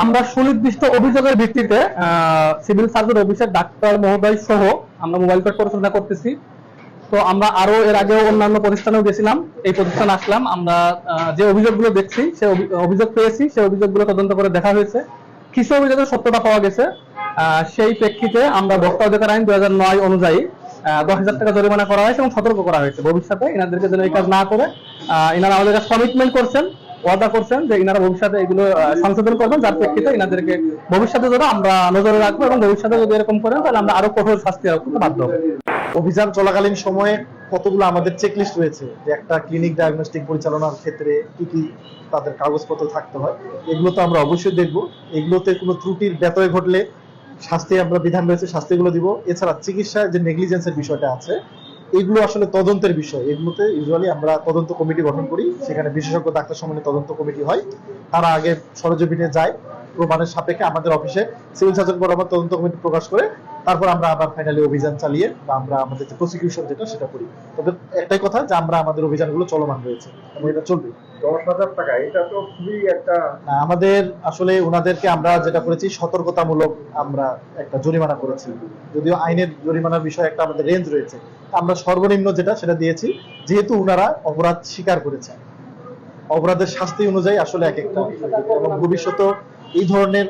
আমরা সুনির্দিষ্ট অভিযোগের ভিত্তিতে সিভিল সার্জন অফিসের ডাক্তার মহোদয় সহ আমরা মোবাইল কোর্ট পরিচালনা করতেছি। তো আমরা আরও এর আগেও অন্যান্য প্রতিষ্ঠানেও গেছিলাম, এই প্রতিষ্ঠানে আসলাম। আমরা যে অভিযোগগুলো দেখছি, সে অভিযোগ পেয়েছি সেই অভিযোগগুলো তদন্ত করে দেখা হয়েছে। কিছু অভিযোগের সত্যতা পাওয়া গেছে। সেই প্রেক্ষিতে আমরা ভোক্তা অধিকার আইন দুই হাজার নয় অনুযায়ী দশ হাজার টাকা জরিমানা করা হয়েছে এবং সতর্ক করা হয়েছে। ভবিষ্যতে এনাদেরকে যেন এই কাজ না করে এনারা আমাদের কাছে কমিটমেন্ট করছেন। ওয়াদা করছেন যে ইনারা ভবিষ্যতে এগুলো সংশোধন করবেন, যার প্রেক্ষিতে ইনাদেরকে ভবিষ্যতে যেন আমরা নজরে রাখব এবং ভবিষ্যতে যদি এরকম করেন, তাহলে আমরা আরও কঠোর শাস্তি আরোপ করতে বাধ্য অভিযান চলাকালীন সময়ে কতগুলো আমাদের চেকলিস্ট রয়েছে? যে একটা ক্লিনিক ডায়াগনস্টিক পরিচালনার ক্ষেত্রে কি কি তাদের কাগজপত্র থাকতে হয়? এগুলো তো আমরা অবশ্যই দেখব। এগুলোতে কোনো ত্রুটির ব্যতয় ঘটলে শাস্তি আমরা বিধান রয়েছে, শাস্তিগুলো দিব। এছাড়া চিকিৎসায় যে নেগলিজেন্সের বিষয়টা আছে এগুলো আসলে তদন্তের বিষয়। এগুলোতে ইউজুয়ালি আমরা তদন্ত কমিটি গঠন করি, সেখানে বিশেষজ্ঞ ডাক্তার সম্মানিত তদন্ত কমিটি হয়। তারা আগে সরজমিনে যায়, প্রমাণের সাপেক্ষে আমাদের অফিসে সিভিল সার্জন বরাবর তদন্ত কমিটি প্রকাশ করে তারপর আমরা আবার ফাইনালি অভিযান চালিয়ে বা আমরা আমাদের যে প্রসিকিউশন যেটা সেটা করি। তবে একটাই কথা যে আমরা আমাদের অভিযানগুলো চলমান রয়েছে এবং এটা চলবে। দশ হাজার টাকা এটা তো খুবই একটা আমাদের আসলে ওনাদেরকে আমরা যেটা করেছি সতর্কতামূলক আমরা একটা জরিমানা করেছি। যদিও আইনের জরিমানার বিষয়ে একটা আমাদের রেঞ্জ রয়েছে। আমরা সর্বনিম্ন যেটা সেটা দিয়েছি যেহেতু ওনারা অপরাধ স্বীকার করেছেন। অপরাধের শাস্তি অনুযায়ী আসলে এক একটা। এবং ভবিষ্যতে এই ধরনের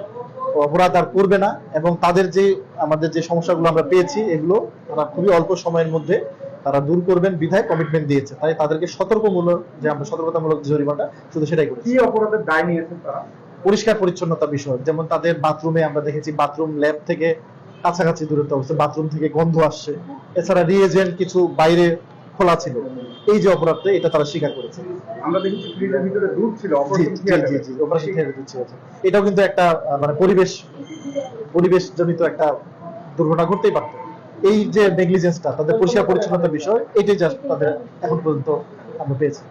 অপরাধ আর করবে না এবং তাদের যে আমাদের যে সমস্যাগুলো আমরা পেয়েছি এগুলো তারা খুবই অল্প সময়ের মধ্যে তারা দূর করবেন বিধায় কমিটমেন্ট দিয়েছে। তাই তাদেরকে সতর্কমূলক যে আমরা সতর্কতামূলক যে জরিমানাটা শুধু সেটাই করেছি। কি অপরাধের দায় নিয়েছেন তারা? পরিষ্কার পরিচ্ছন্নতা বিষয় যেমন তাদের বাথরুমে আমরা দেখেছি বাথরুম ল্যাব থেকে কাছাকাছি দূরত্ব অবস্থা বাথরুম থেকে গন্ধ আসছে। এছাড়া রিয়েজেন্ট কিছু বাইরে খোলা ছিল। এই যে অপরাধটা এটা তারা স্বীকার করেছে। আমরা দেখেছি ফ্রিজের ভিতরে দুধ ছিল অপারেশন জি জি থিয়েটারে। এটাও কিন্তু একটা মানে পরিবেশ পরিবেশ জনিত একটা দুর্ঘটনা ঘটতেই পারত। এই যে নেগলিজেন্সটা তাদের পরিষ্কার পরিচ্ছন্নতার বিষয় এটাই জাস্ট তাদের এখন পর্যন্ত আমরা পেয়েছি।